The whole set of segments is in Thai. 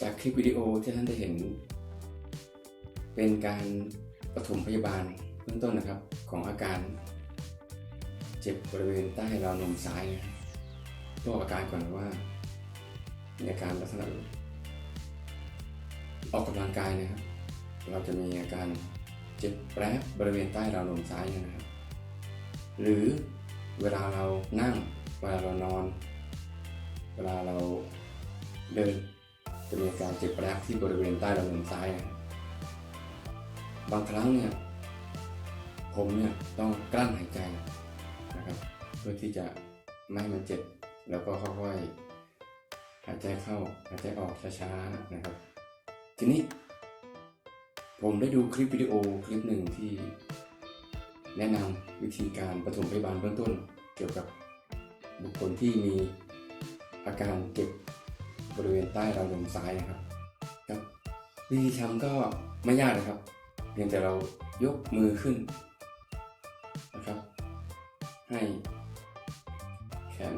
จากคลิปวิดีโอที่ท่านได้เห็น เป็นการปฐมพยาบาลเบื้องต้นนะครับของอาการ เจ็บบริเวณใต้ราวนมซ้ายนะครับต้องบอกอาการก่อนว่ามีอาการลักษณะออกกำลังกายนะครับ เราจะมีอาการเจ็บแปรบบริเวณใต้ราวนมซ้ายนะครับ หรือเวลาเรานั่ง เวลาเรานอน เวลาเราเดิน จะมีอาการเจ็บแปรบที่บริเวณใต้ราวนมซ้ายนะครับบางครั้งเนี่ยผมเนี่ยต้องกลั้นหายใจนะครับ เพื่อที่จะไม่ให้มันเจ็บ แล้วก็ค่อยๆหายใจเข้าหายใจออกช้าๆนะครับ ทีนี้ ผมได้ดูคลิปวิดีโอคลิปหนึ่งที่แนะนำวิธีการปฐมพยาบาลเบื้องต้น เกี่ยวกับบุคคลที่มีอาการเจ็บ บริเวณใต้ราวนมซ้ายนะครับครับวิธีทำก็ไม่ยากนะครับ เพียงแต่เรายกมือขึ้นนะครับ ให้แขน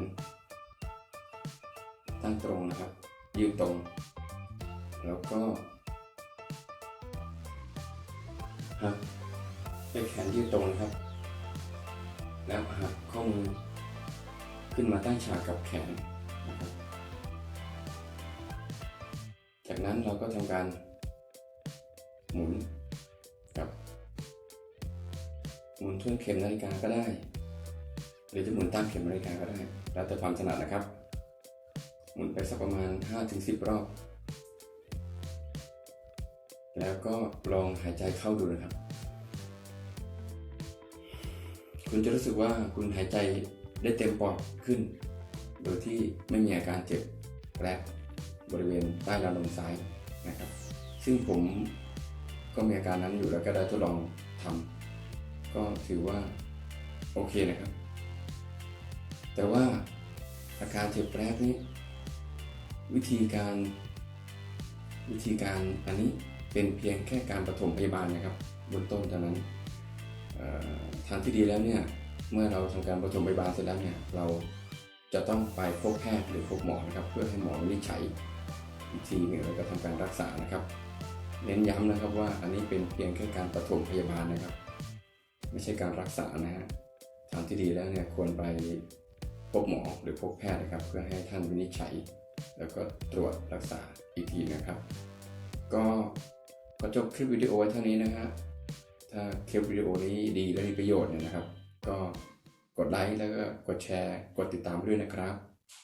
ตั้งตรงนะครับ ยืนตรง แล้วก็หักให้แขนยืดตรงนะครับ แล้วหักข้อมือขึ้นมาตั้งฉากกับแขนนะครับ จากนั้นเราก็ทำการหมุนกับหมุนทวนเข็มนาฬิกาก็ได้ หรือจะหมุนตามเข็มนาฬิกาก็ได้ แล้วแต่ความถนัดนะครับ หมุนไปสักประมาณ 5-10 รอบ แล้วก็ลองหายใจเข้าดูนะครับ คุณจะรู้สึกว่าคุณหายใจได้เต็มปอดขึ้น โดยที่ไม่มีอาการเจ็บแรบ บริเวณใต้ราวนมซ้ายนะครับ ซึ่งผมก็มีอาการนั้นอยู่แล้วก็ได้ทดลองทำก็ถือว่าโอเคนะครับ แต่ว่าอาการเจ็บแรบนี้ วิธีการวิธีการอันนี้เป็นเพียงแค่การปฐมพยาบาลนะครับบื้องต้นเท่านั้นทางที่ดีแล้วเนี่ยเมื่อเราทำการปฐมพยาบาลเสร็จแล้วเนี่ยเราจะต้องไปพบแพทย์หรือพบหมอนะครับ เพื่อให้หมอวินิจฉัย อีกทีหนึ่งแล้วก็ทำการรักษานะครับ เน้นย้ำนะครับว่าอันนี้เป็นเพียงแค่การปฐมพยาบาลนะครับ ไม่ใช่การรักษานะฮะทางที่ดีแล้วเนี่ยควรไปพบหมอหรือพบแพทย์นะครับ เพื่อให้ท่านวินิจฉัย แล้วก็ตรวจรักษาอีกทีนะครับ ก็ก็จบคลิปวิดีโอไว้เท่านี้นะฮะถ้าคลิปวิดีโอนี้ดีและมีประโยชน์เนี่ยนะครับ ก็กดไลค์แล้วก็กดแชร์ กดติดตามด้วยนะครับ